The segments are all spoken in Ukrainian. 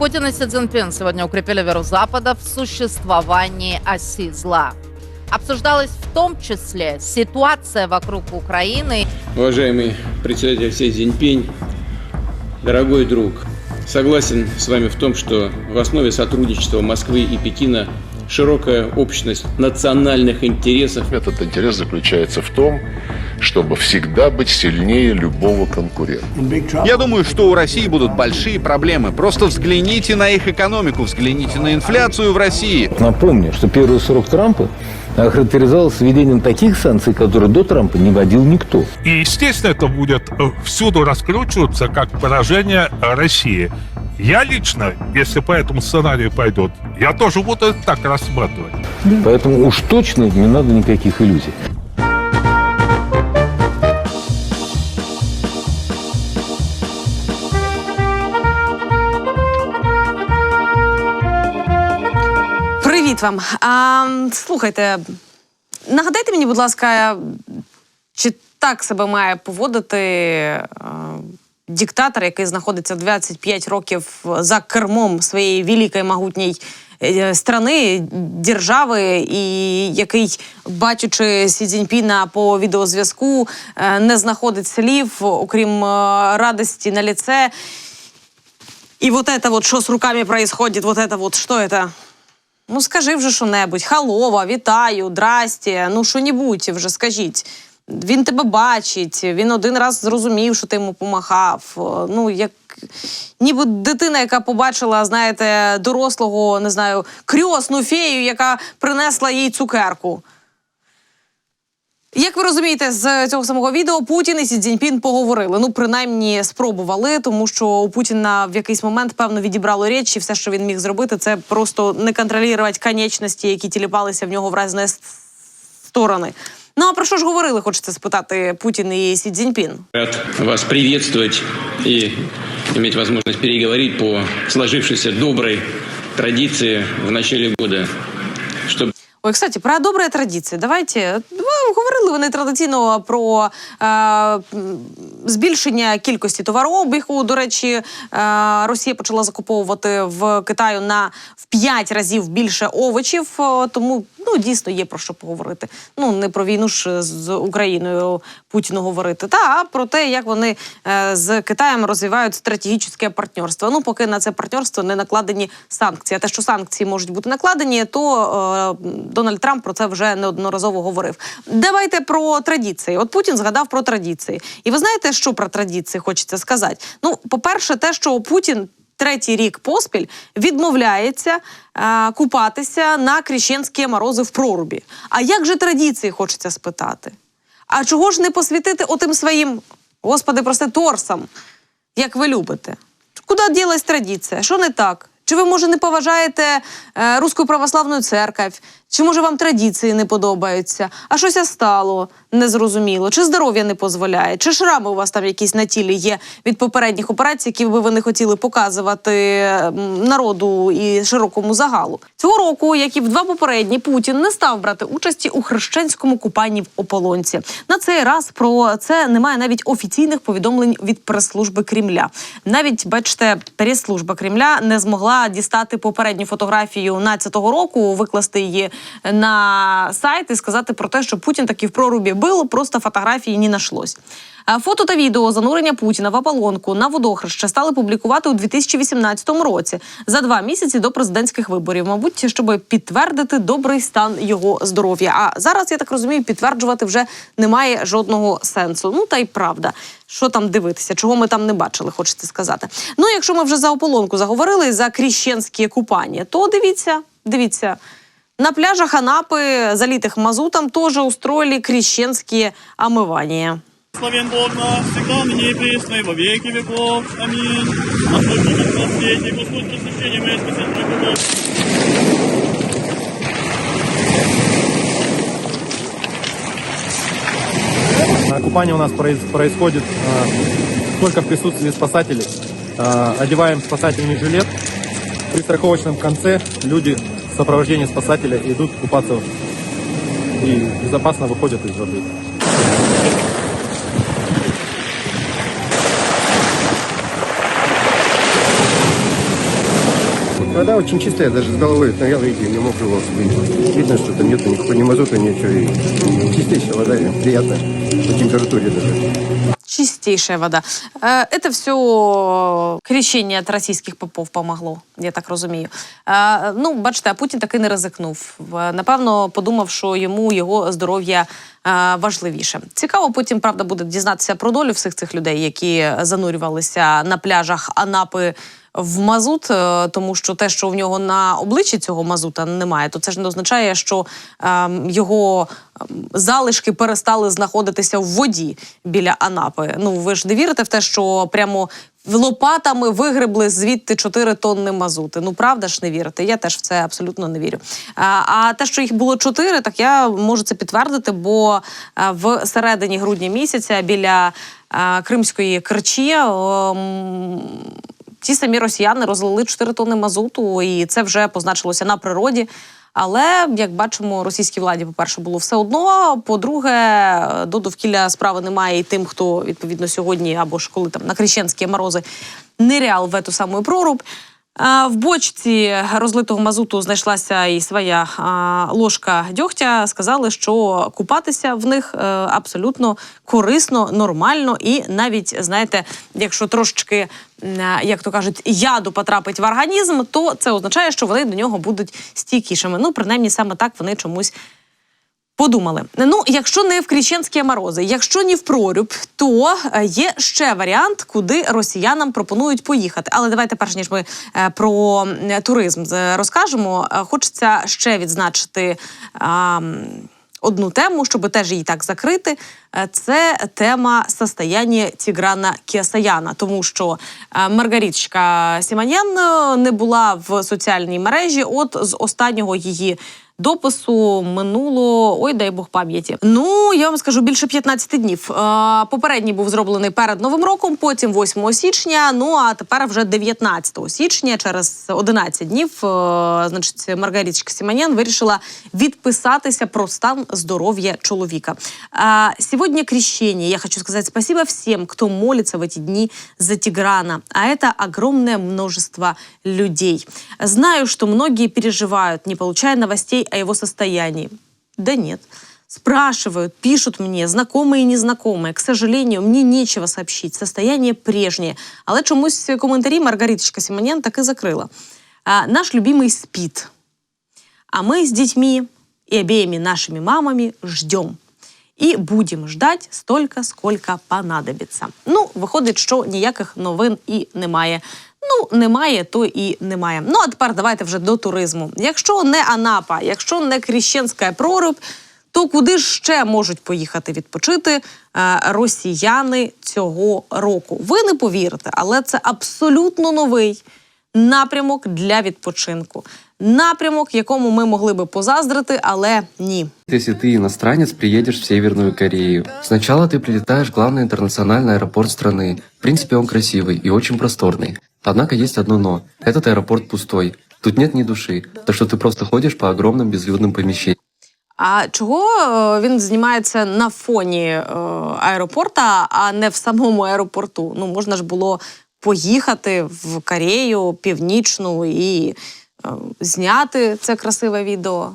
Путин и Си Цзиньпин сегодня укрепили веру Запада в существовании оси зла. Обсуждалась в том числе ситуация вокруг Украины. Уважаемый председатель Си Цзиньпинь, дорогой друг, согласен с вами в том, что в основе сотрудничества Москвы и Пекина широкая общность национальных интересов Этот интерес заключается в том, чтобы всегда быть сильнее любого конкурента. Я думаю, что у России будут большие проблемы. Просто взгляните на их экономику, взгляните на инфляцию в России. Напомню, что первый срок Трампа охарактеризовался введением таких санкций, которые до Трампа не вводил никто. И, естественно, это будет э, всюду раскручиваться как поражение России. Я лично, если по этому сценарию пойдет, я тоже буду это так рассматривать. Поэтому уж точно не надо никаких иллюзий. Привіт вам. А, слухайте, нагадайте мені, будь ласка, чи так себе має поводити е, диктатор, який знаходиться 25 років за кермом своєї великої могутньої е, страни, держави, і який, бачучи Сі Цзіньпіна по відеозв'язку, е, не знаходить слів, окрім е, радості на лице. І вот это вот, що з руками происходит, вот это вот, що это? Ну, скажи вже що-небудь. Халова, вітаю, драсті, ну що-небудь вже скажіть. Він тебе бачить, він один раз зрозумів, що ти йому помахав. Ну, як ніби дитина, яка побачила, знаєте, дорослого, не знаю, крьосну фею, яка принесла їй цукерку. Як ви розумієте, з цього самого відео Путін і Сі Цзіньпін поговорили. Ну, принаймні, спробували, тому що у Путіна в якийсь момент певно відібрало речі. Все, що він міг зробити, це просто не контролювати конечності, які тіліпалися в нього в різні сторони. Ну а про що ж говорили? Хочеться спитати Путін і Сі Цзіньпін? рад вас приветствовать и иметь возможность переговорить по сложившейся доброй традиции в начале года, чтобы Ой, кстати, про добрі традиції. Давайте ну, говорили вони традиційно про е, збільшення кількості товарообігу. До речі, е, Росія почала закуповувати в Китаю на в 5 разів більше овочів. е, Тому ну дійсно є про що поговорити. Ну не про війну ж з Україною Путіну говорити, та а про те, як вони е, з Китаєм розвивають стратегічне партнерство. Ну, поки на це партнерство не накладені санкції. А те, що санкції можуть бути накладені, то е, Дональд Трамп про це вже неодноразово говорив. Давайте про традиції. От Путін згадав про традиції. І ви знаєте, що про традиції хочеться сказати? Ну, по-перше, те, що Путін. Третій рік поспіль відмовляється е, купатися на кріщенські морози в прорубі. А як же традиції хочеться спитати? А чого ж не посвятити отим своїм, господи, прости, торсам, як ви любите? Куди ділась традиція? Що не так? Чи ви, може, не поважаєте е, Руську православну церковь? Чи може вам традиції не подобаються? А щось стало незрозуміло? Чи здоров'я не дозволяє? Чи шрами у вас там якісь на тілі є від попередніх операцій, які би ви не хотіли показувати народу і широкому загалу? Цього року, як і в два попередні, Путін не став брати участі у хрещенському купанні в ополонці. На цей раз про це немає навіть офіційних повідомлень від прес-служби Кремля. Навіть бачите, прес-служба Кремля не змогла дістати попередню фотографію 12-го року, викласти її на сайт і сказати про те, що Путін таки в прорубі був, просто фотографії не нашлось. Фото та відео занурення Путіна в Аполлонку на водохреще стали публікувати у 2018 році за два місяці до президентських виборів, мабуть, щоб підтвердити добрий стан його здоров'я. А зараз я так розумію, підтверджувати вже немає жодного сенсу. Ну та й правда, що там дивитися, чого ми там не бачили, хочеться сказати. Ну, якщо ми вже за ополонку заговорили за кріщенські купання, то дивіться, дивіться. На пляжах Анапы, залитых мазутом, тоже устроили крещенские омывания. Славен Бог наш, всегда ныне и и во веки веков. Аминь. Господь Бог на свете, Господь просвещение мое, спаситель мой Купание у нас происходит э, только в присутствии спасателей. Э, одеваем спасательный жилет. При страховочном конце люди сопровождении спасателя идут купаться и безопасно выходят из воды. Вода очень чистая, даже с головы стоял и не мог его выйти. Видно, что там нету никакой ни мазута, ничего. И чистейшая вода, приятно по температуре даже. Чистейшая вода. Е, Это все крещення от російських попов помогло, я так розумію. Е, Ну, бачите, а Путін таки не ризикнув. Напевно, подумав, що йому його здоров'я е, важливіше. Цікаво, потім правда буде дізнатися про долю всіх цих людей, які занурювалися на пляжах Анапи в мазут, е, тому що те, що в нього на обличчі цього мазута немає, то це ж не означає, що ем, його ем, залишки перестали знаходитися в воді біля Анапи. Ну ви ж не вірите в те, що прямо лопатами вигребли звідти 4 тонни мазути. Ну правда ж не вірите? Я теж в це абсолютно не вірю. А, а те, що їх було 4, так я можу це підтвердити, бо в середині грудня місяця біля а, Кримської Керчі. ем, ті самі росіяни розлили 4 тонни мазуту, і це вже позначилося на природі. Але як бачимо, російській владі, по-перше, було все одно. По-друге, до довкілля справи немає і тим, хто відповідно сьогодні або ж коли там на крещенські морози ниряв в ету саму прорубь. В бочці розлитого мазуту знайшлася і своя ложка дьогтя. Сказали, що купатися в них е, абсолютно корисно, нормально, і навіть знаєте, якщо трошечки, як то кажуть, яду потрапить в організм, то це означає, що вони до нього будуть стійкішими. Ну, принаймні, саме так вони чомусь Подумали. Ну, якщо не в крещенські морози, якщо не в прорубь, то е, є ще варіант, куди росіянам пропонують поїхати. Але давайте, перш ніж ми е, про туризм розкажемо, е, хочеться ще відзначити. Одну тему, щоб теж її так закрити, це тема состояння Тіграна Кіасаяна, тому що Маргарічка Сіманян не була в соціальній мережі. От з останнього її допису минуло ой, дай Бог пам'яті. Ну я вам скажу більше 15 днів. Е, Попередній був зроблений перед новим роком, потім 8 січня. Ну а тепер вже 19 січня, через 11 днів. е, Значить, Маргарічка Сіманян вирішила відписатися про стан здоров'я чоловіка. А, Сегодня крещение. Я хочу сказать спасибо всем, кто молится в эти дни за Тиграна. А это огромное множество людей. Знаю, что многие переживают, не получая новостей о его состоянии. Да нет. Спрашивают, пишут мне, знакомые и незнакомые. К сожалению, мне нечего сообщить. Состояние прежнее. Але чомусь коментарі Маргариточка Симонян так и закрыла. А, наш любимый спит. А мы с детьми и обеими нашими мамами ждем. І будемо ждать столько, сколько понадобиться. Ну, виходить, що ніяких новин і немає. Ну, немає, то і немає. Ну, а тепер давайте вже до туризму. Якщо не Анапа, якщо не Кріщенська прорубь, то куди ж ще можуть поїхати відпочити е, росіяни цього року? Ви не повірите, але це абсолютно новий напрямок для відпочинку. Напрямок, якому ми могли би позаздрити, але ні. Если ты иностранец, приедешь в Северную Корею. Сначала ты прилетаешь в главный интернациональный аэропорт страны. В принципе, он красивый и очень просторный. Однако есть одно но. Этот аэропорт пустой. Тут нет ни души, так что ты просто ходишь по огромным безлюдным помещениям. А чого е, він знімається на фоні е, аеропорта, а не в самому аеропорту? Ну можна ж було поїхати в Корею північну і е, зняти це красиве відео.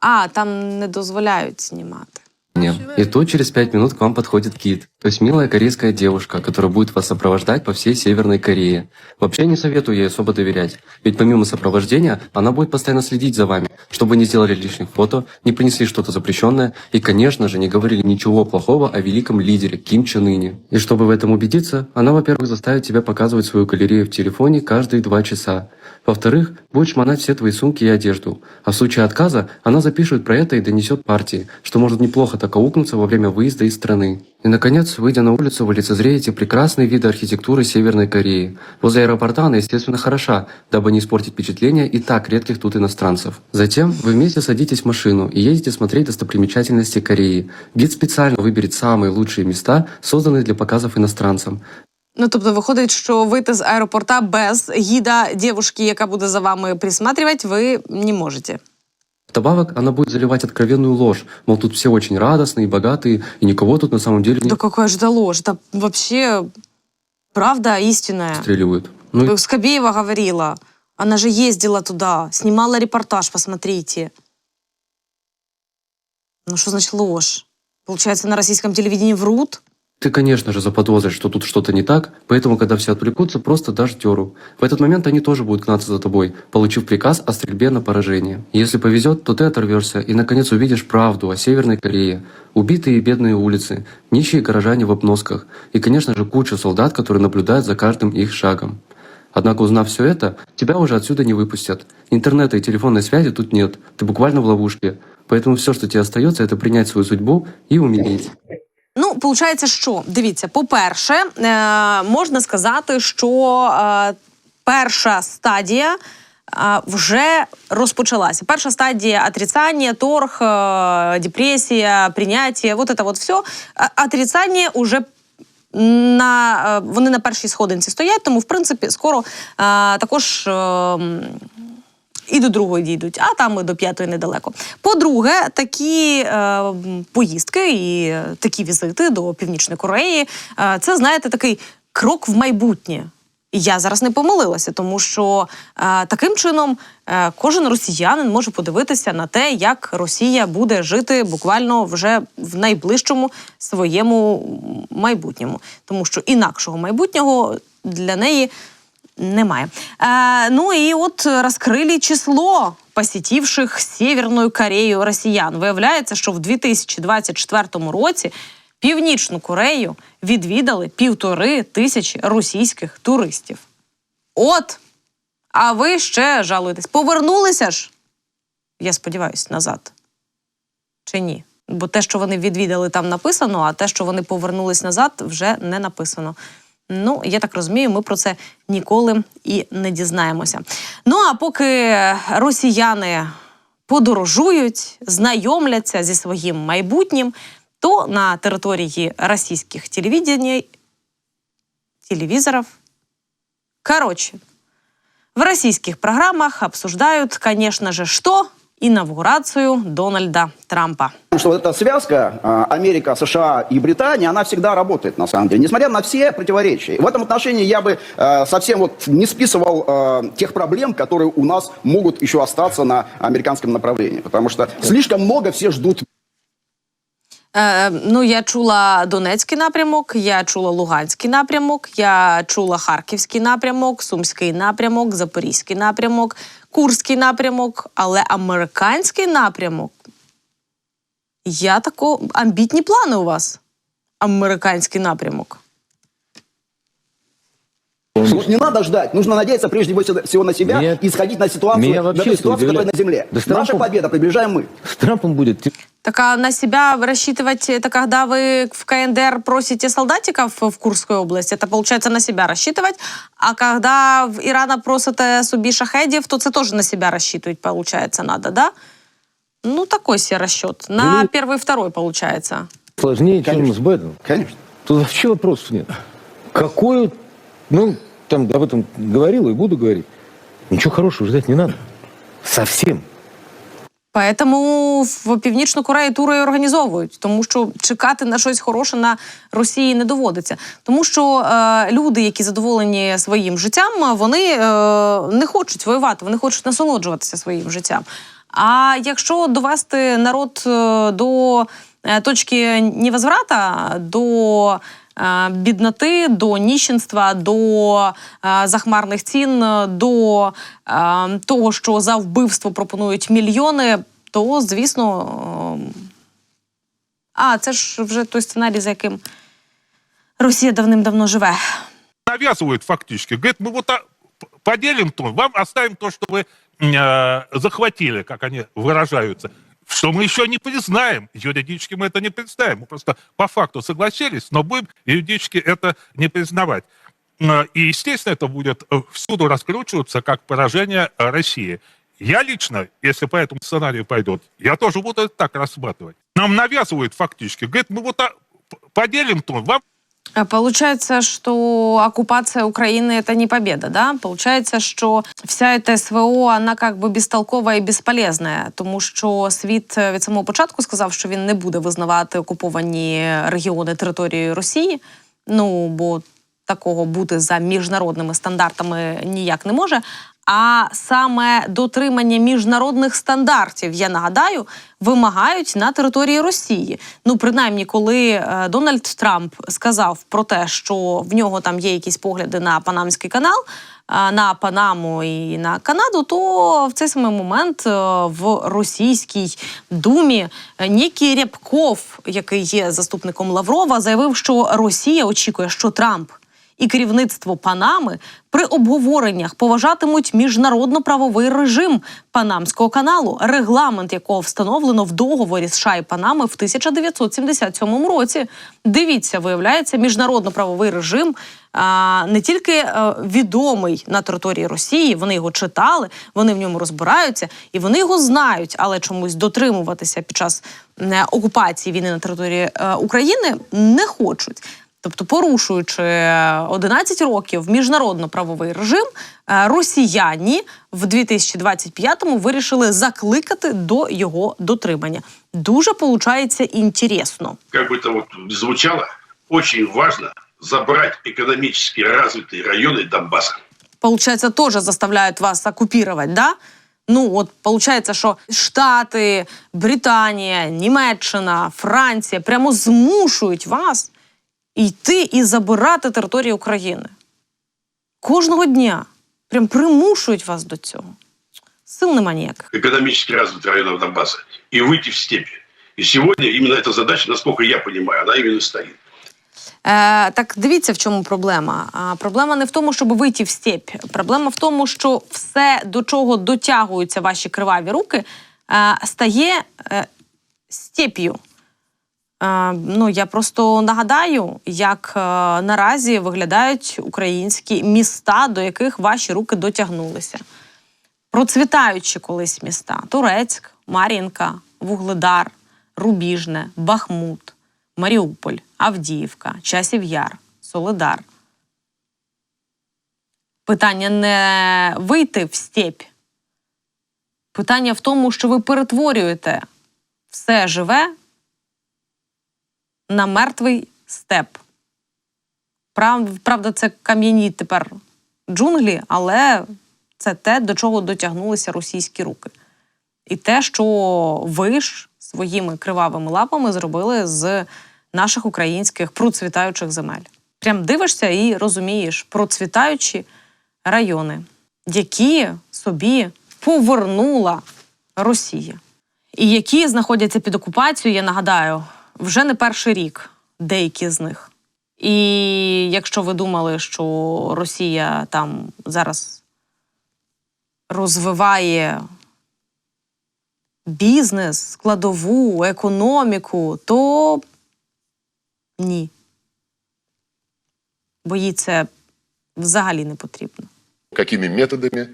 А там не дозволяють знімати. И тут через пять минут к вам подходит Кит, То есть милая корейская девушка, которая будет вас сопровождать по всей Северной Корее. Вообще не советую ей особо доверять, ведь помимо сопровождения, она будет постоянно следить за вами, чтобы не сделали лишних фото, не принесли что-то запрещенное и, конечно же, не говорили ничего плохого о великом лидере Ким Чен Ыне. И чтобы в этом убедиться, она, во-первых, заставит тебя показывать свою галерею в телефоне каждые два часа. Во-вторых, будет шмонать все твои сумки и одежду. А в случае отказа, она запишет про это и донесет партии, что может неплохо так аукнуться во время выезда из страны. И, наконец, выйдя на улицу, вы лицезреете прекрасные виды архитектуры Северной Кореи. Возле аэропорта она, естественно, хороша, дабы не испортить впечатление и так редких тут иностранцев. Затем вы вместе садитесь в машину и едете смотреть достопримечательности Кореи. Гид специально выберет самые лучшие места, созданные для показов иностранцам. Ну тобто, виходить, що вийти з аеропорта без гіда дівушки, яка буде за вами присматривати, ви не можете. Вдобавок, она будет заливать откровенную ложь, мол, тут все очень радостные богатые, и никого тут на самом деле не Да какая же это ложь? Это вообще правда истинная. стреливают. Ну и Скобеева говорила. Она же ездила туда, снимала репортаж, посмотрите. Ну что значит ложь? Получается, на российском телевидении врут? Ты, конечно же, заподозришь, что тут что-то не так, поэтому, когда все отвлекутся, просто дашь дёру. В этот момент они тоже будут гнаться за тобой, получив приказ о стрельбе на поражение. Если повезет, то ты оторвешься и, наконец, увидишь правду о Северной Корее. Убитые и бедные улицы, нищие горожане в обносках и, конечно же, куча солдат, которые наблюдают за каждым их шагом. Однако, узнав все это, тебя уже отсюда не выпустят. Интернета и телефонной связи тут нет, ты буквально в ловушке. Поэтому все, что тебе остается, это принять свою судьбу и умереть. Виходить, що дивіться, по-перше, е, можна сказати, що е, перша стадія. е, Вже розпочалася. Перша стадія отрицання, торг, депресія, прийняття, вот это вот все. Отрицання уже на вони на першій сходинці стоять, тому в принципі скоро також. І до другої дійдуть, а там і до п'ятої недалеко. По-друге, такі е, поїздки і такі візити до Північної Кореї е, це, знаєте, такий крок в майбутнє. Я зараз не помилилася, тому що е, таким чином е, кожен росіянин може подивитися на те, як Росія буде жити буквально вже в найближчому своєму майбутньому, тому що інакшого майбутнього для неї немає. Е, ну і от розкрили число посетивших Северну Корею росіян. Виявляється, що в 2024 році Північну Корею відвідали півтори тисячі російських туристів. От, а ви ще жалуєтесь. Повернулися ж, я сподіваюся, назад. Чи ні? Бо те, що вони відвідали, там написано, а те, що вони повернулись назад, вже не написано. Ну, я так розумію, ми про це ніколи і не дізнаємося. Ну а поки росіяни подорожують, знайомляться зі своїм майбутнім, то на території російських телевидений, телевизоров, короче, в российских программах обсуждают, конечно же, что? Инаугурацию Дональда Трампа. что вот эта связка а, Америка, США и Британия, она всегда работает, на самом деле, несмотря на все противоречия. В этом отношении я бы э, совсем вот не списывал э, тех проблем, которые у нас могут еще остаться на американском направлении, потому что слишком много все ждут Е, ну, я чула Донецький напрямок, я чула Луганський напрямок, я чула Харківський напрямок, Сумський напрямок, Запорізький напрямок, Курський напрямок, але американський напрямок. Я тако амбітні плани у вас. Американський напрямок. Вот не надо ждать, нужно надеяться прежде всего на себя Меня- и исходить на ситуацию, меня на вообще той это ситуацию, которая на земле. Да Наша Трампом- победа приближаем мы. С Трампом будет Так а на себя рассчитывать, это когда вы в КНДР просите солдатиков в Курской области, это получается на себя рассчитывать. А когда в Ирана просите собі шахедів, то це тоже на себя рассчитывать, получается, надо, да? Ну, такой себе расчет. На Ну, первый и второй, получается. сложнее, чем Конечно. с Байденом. Конечно. Тут вообще вопросов нет. Какой, ну, там об этом говорил и буду говорить. Ничего хорошего ждать не надо. Совсем. Поэтому в Північну Корею тури організовують, тому що чекати на щось хороше на Росії не доводиться. Тому що е, люди, які задоволені своїм життям, вони е, не хочуть воювати, вони хочуть насолоджуватися своїм життям. А якщо довести народ е, до е, точки невозврата, до бідноти, до ніщенства, до е, захмарних цін, до е, того, що за вбивство пропонують мільйони, то звісно. е, А, це ж вже той сценарій, за яким Росія давним-давно живе. навязывают фактически. Говорит, мы вот так п- поделим то, вам оставим то, что вы э, захватили, как они выражаются. Что мы еще не признаем. Юридически мы это не представим. Мы просто по факту согласились, но будем юридически это не признавать. Э, И, естественно, это будет э, всюду раскручиваться как поражение э, России. Я лично, если по этому сценарию пойдет, я тоже буду это так рассматривать. Нам навязывают фактически. Говорит, мы вот так п- поделим то, вам А Получается, что оккупация Украины это не победа, да? Получается, що вся эта СВО, вона как би безтолкова і безполезна, тому що світ е, від самого початку сказав, що він не буде визнавати окуповані регіони території Росії. Ну бо такого бути за міжнародними стандартами ніяк не може. а саме дотримання міжнародних стандартів, я нагадаю, вимагають на території Росії. Ну, принаймні, коли е, Дональд Трамп сказав про те, що в нього там є якісь погляди на Панамський канал. е, На Панаму і на Канаду, то в цей самий момент е, в російській думі Нікій Рябков, який є заступником Лаврова, заявив, що Росія очікує, що Трамп і керівництво Панами при обговореннях поважатимуть міжнародно-правовий режим Панамського каналу, регламент якого встановлено в договорі США і Панами в 1977 році. Дивіться, виявляється, міжнародно-правовий режим не тільки е, відомий на території Росії, вони його читали, вони в ньому розбираються і вони його знають, але чомусь дотримуватися під час е, окупації війни на території е, України не хочуть. Тобто, порушуючи 11 років міжнародно-правовий режим, е, росіяни в 2025-му вирішили закликати до його дотримання. Дуже получається інтересно. как бы это вот ни звучало, очень важно забрать экономически развитые районы Донбасса. Получается, тоже заставляют вас оккупировать, да? Ну, от получається, що Штати, Британія, Німеччина, Франція прямо змушують вас йти і забирати територію України. Кожного дня. Прям примушують вас до цього. Сил нема ніяких. Экономически развитых районов Донбасса. И выйти в степи. И сегодня именно эта задача, насколько я понимаю, она именно стоит. Е, так дивіться, в чому проблема. А, проблема не в тому, щоб вийти в степь. Проблема в тому, що все, до чого дотягуються ваші криваві руки, е, стає е, степ'ю. Е, ну, я просто нагадаю, як е, наразі виглядають українські міста, до яких ваші руки дотягнулися. Процвітаючі колись міста: Турецьк, Мар'їнка, Вугледар, Рубіжне, Бахмут, Маріуполь, Авдіївка, Часів Яр, Солидар. Питання не вийти в степь. Питання в тому, що ви перетворюєте все живе на мертвий степ. Прав- Правда, це кам'яні тепер джунглі, але це те, до чого дотягнулися російські руки. І те, що ви ж своїми кривавими лапами зробили з наших українських процвітаючих земель. Прям дивишся і розумієш процвітаючі райони, які собі повернула Росія, і які знаходяться під окупацією, я нагадаю, вже не перший рік, деякі з них. І якщо ви думали, що Росія там зараз розвиває бізнес, складову, економіку, то ні. Бо їй це взагалі не потрібно. Какими методами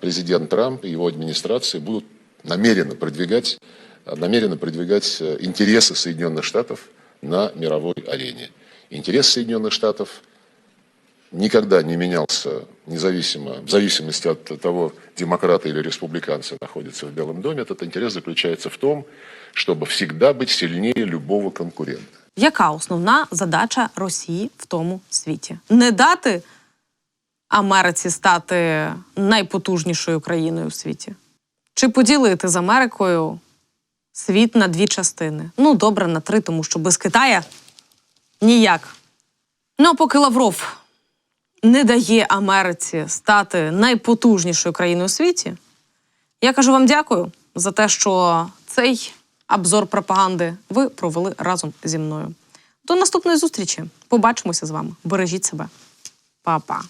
президент Трамп и его администрация будут намеренно продвигать, а, намеренно продвигать э, интересы Соединенных Штатов на мировой арене. Интерес Соединенных Штатов никогда не менялся независимо, в зависимости от того, демократы или республиканцы находятся в Белом доме. Этот интерес заключается в том, чтобы всегда быть сильнее любого конкурента. Яка основна задача Росії в тому світі? Не дати Америці стати найпотужнішою країною у світі? Чи поділити з Америкою світ на дві частини? Ну, добре, на три, тому що без Китая ніяк. Ну, а поки Лавров не дає Америці стати найпотужнішою країною у світі, я кажу вам дякую за те, що цей обзор пропаганди ви провели разом зі мною. До наступної зустрічі. Побачимося з вами. Бережіть себе. Па-па.